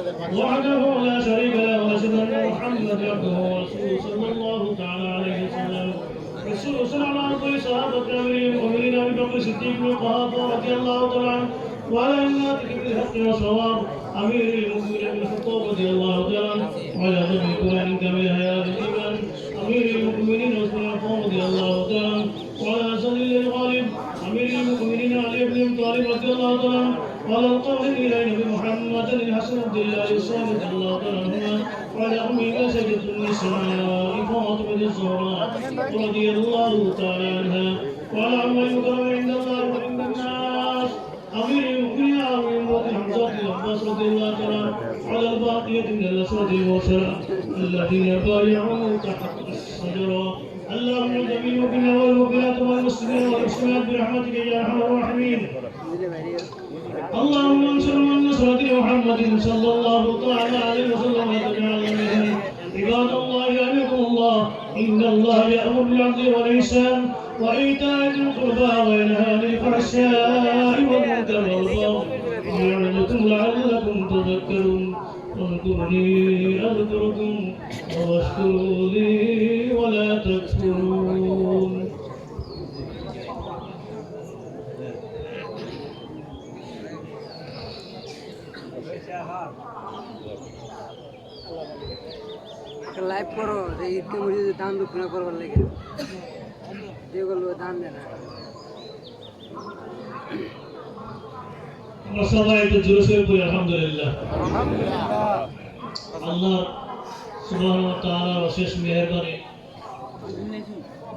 وحده لا شريك له وأشهد أن محمدا عبده ورسوله صلى الله تعالى عليه وسلم. رسول صلى الله عليه وسلم صحابة أمير المؤمنين أبي بكر الصديق بن الخطاب رضي الله تعالى عنه وعلى إمامته بالحق والصواب أمير المؤمنين بن الخطاب رضي الله تعالى عنه وعلى ذنب كل كامل حياة الإيمان أمير المؤمنين عثمان رضي الله تعالى عنه وعلى سليل الغالب. أمير المؤمنين علي بن طالب رضي الله تعالى عنه وعلى القول إلى نبي محمد الحسن عبد الله رضي الله عنهما وعلى أمه سيدة النساء فاطمة الزهراء رضي الله تعالى عنها. وعلى عمر المكرم عند الله وعند الناس؟ أمير المؤمنين أمير المؤمنين حمزة العباس رضي الله تعالى وعلى الباقية من الأسرة المرسلة الذين بايعوا تحت الشجرة اللهم جميع المؤمنين والمؤمنات والمسلمين والمسلمات برحمتك يا أرحم الراحمين. اللهم انصر من نصرة محمد صلى الله تعالى عليه وسلم عباد الله يعلمكم الله. إن الله يأمر بالعدل والإحسان وإيتاء ذي القربى وينهى عن الفحشاء والمنكر والبغي. ويعظكم لعلكم تذكرون. واذكرني أذكركم واشكروا لي ولا تكفرون. ঈদকে মসজিদে দান দক্ষিণা করবার লেগে। যেগুলো দান দেয় না। জোরে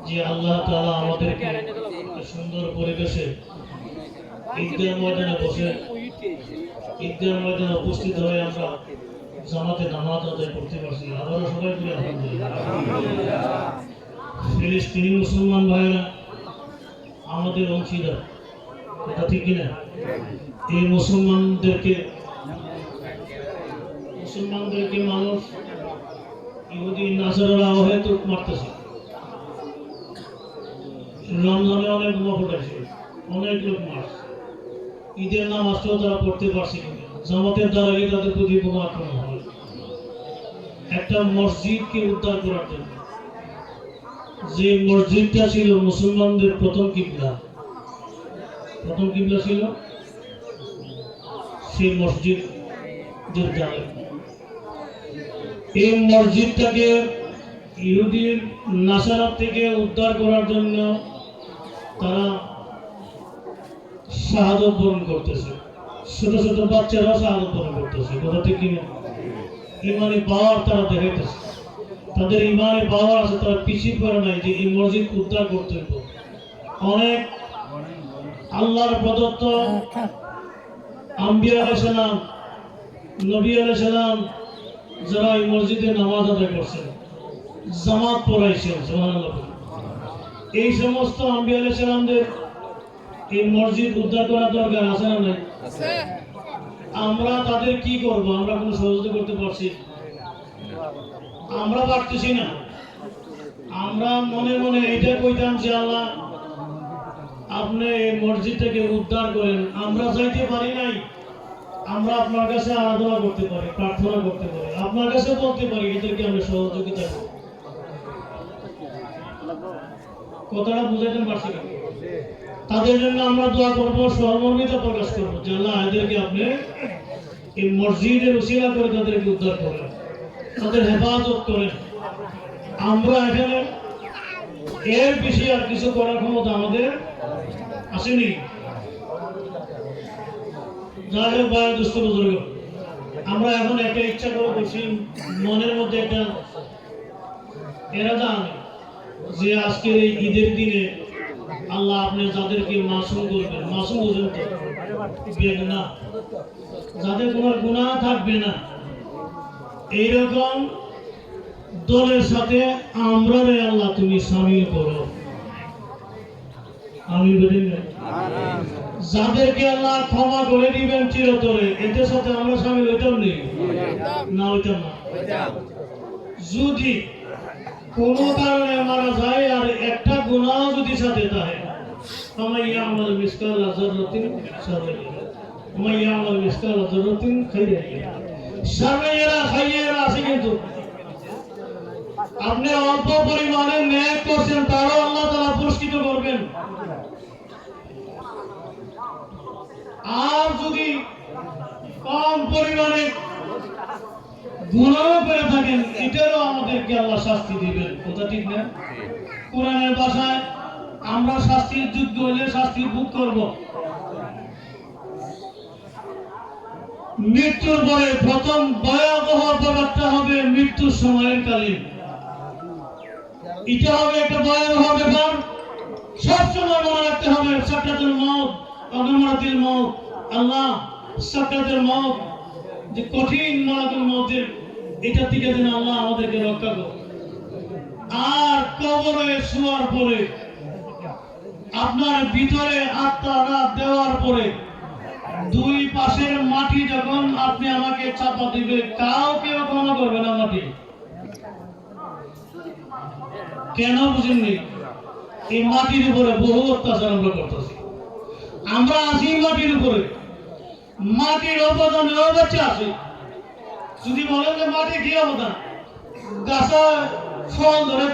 যে আল্লাহ আমাদেরকে সুন্দর পরিবেশে ঈদগাহ ময়দানে বসে, ঈদগাহ ময়দানে উপস্থিত হয়ে আমরা জামাতে নামাজ আদায় করতে পারছি আবারও সবাই আলহামদুলিল্লাহ। ফিলিস্তিনি মুসলমান ভাইরা আমাদের অংশীদার এটা ঠিক কিনা? এই মুসলমানদেরকে মুসলমানদেরকে মানুষ ইহুদি নাসারা অহেতুক মারতেছে। রমজানে অনেক বোমা ফুটাইছে, অনেক লোক মারছে। ঈদের নামাজটাও তারা পড়তে পারছে জামাতের দ্বারা তাদের প্রতি বোমা আক্রমণ? একটা মসজিদকে উদ্ধার করার জন্য। যে মসজিদটা ছিল মুসলমানদের প্রথম কিবলা। প্রথম কিবলা ছিল সেই মসজিদ এই মসজিদটাকে ইহুদির নাসারা থেকে উদ্ধার করার জন্য তারা শাহাদত বরণ করতেছে। ছোট ছোট বাচ্চারাও শাহাদত বরণ করতেছে। কথা ঠিক কিনা? ইমানে পাওয়ার তারা দেখাইতেছে। তাদের ইমানে পাওয়ার আছে, তারা পিছিয়ে পড়ে নাই যে এই মসজিদ উদ্ধার করতে হবে অনেক আল্লাহর প্রদত্ত আম্বিয়া আলাইসালাম নবী আলাইসালাম যারা এই মসজিদে নামাজ আদায় করছেন জামাত পড়াইছেন সুবহানাল্লাহ। এই সমস্ত আম্বিয়া আলাইসালামদের এই মসজিদ উদ্ধার করার দরকার আছে না নাই? আমরা তাদের কি করব? আমরা কোনো সহযোগিতা করতে পারছি আমরা পারতেছি না। আমরা মনে মনে এটা কইতাম যে আল্লাহ, আপনি মসজিদটাকে উদ্ধার করেন। আমরা যাইতে পারি নাই। আমরা আপনার কাছে আরাধনা করতে পারি, প্রার্থনা করতে পারি। আপনার কাছে বলতে পারি, এদেরকে আমরা সহযোগিতা করি। কথাটা বুঝাইতে পারছি না। তাদের জন্য আমরা দোয়া করব সহমর্মিতা প্রকাশ করব। যে আল্লাহ এদেরকে আপনি এই মসজিদের উশিলা করে তাদেরকে উদ্ধার করেন, তাদের হেফাজত করেন। আমরা এখানে এর বেশি আর কিছু করার ক্ষমতা আমাদের আসেনি। যাই হোক ভাই, দুস্থ বুজুর্গ, আমরা এখন একটা ইচ্ছা করে করছি, মনের মধ্যে একটা এরাদা আনে যে আজকের এই ঈদের দিনে আল্লাহ আপনি যাদেরকে মাসুম করবেন মাসুম বুঝেন তো? বেদনা যাদের কোনো গুণা থাকবে না। এইরকম দলের সাথে আমরা রে আল্লাহ তুমি সামিল করো। আমি বলি না। যাদেরকে আল্লাহ ক্ষমা করে দিবেন চিরতরে এদের সাথে আমরা সামিল হইতাম নেই না হইতাম না। যদি কোনো কারণে মারা যায় আর একটা গুণাও যদি সাথে থাকে আমার আমার আছে কিন্তু। আপনি অল্প পরিমাণে ন্যায় করছেন, তারও আল্লাহ তারা পুরস্কৃত করবেন। আর যদি কম পরিমাণে করে থাকেন, এটারও আমাদেরকে আল্লাহ শাস্তি দিবেন। কথা ঠিক না? কোরআনের ভাষায় আমরা শাস্তির যুদ্ধ হলে শাস্তি ভোগ করব। মৃত্যুর পরে প্রথম ভয়াবহ ব্যাপারটা হবে মৃত্যুর সময়ের কালীন। এটা হবে একটা ভয়াবহ ব্যাপার। সবসময় মনে রাখতে হবে সাকাতুল মত অগমরাতিল মত আল্লাহ সাকাতুল মত যে কঠিন মালাকুল মতের এটা থেকে যেন আল্লাহ আমাদেরকে রক্ষা করো আর কবরে শোয়ার পরে, আপনার ভিতরে আত্মারা দেওয়ার পরে, দুই পাশের মাটি যখন আপনি আমাকে চাপা দিবে কাউ কেউ ক্ষমা করবে না মাটি। কেন বুঝেননি? এই মাটির উপরে বহু অত্যাচার আমরা করতেছি। আমরা আছি মাটির উপরে। মাটির অবদান আছে যদি বলেন যে মাটি কি অবদান? গাছা ফল ধরে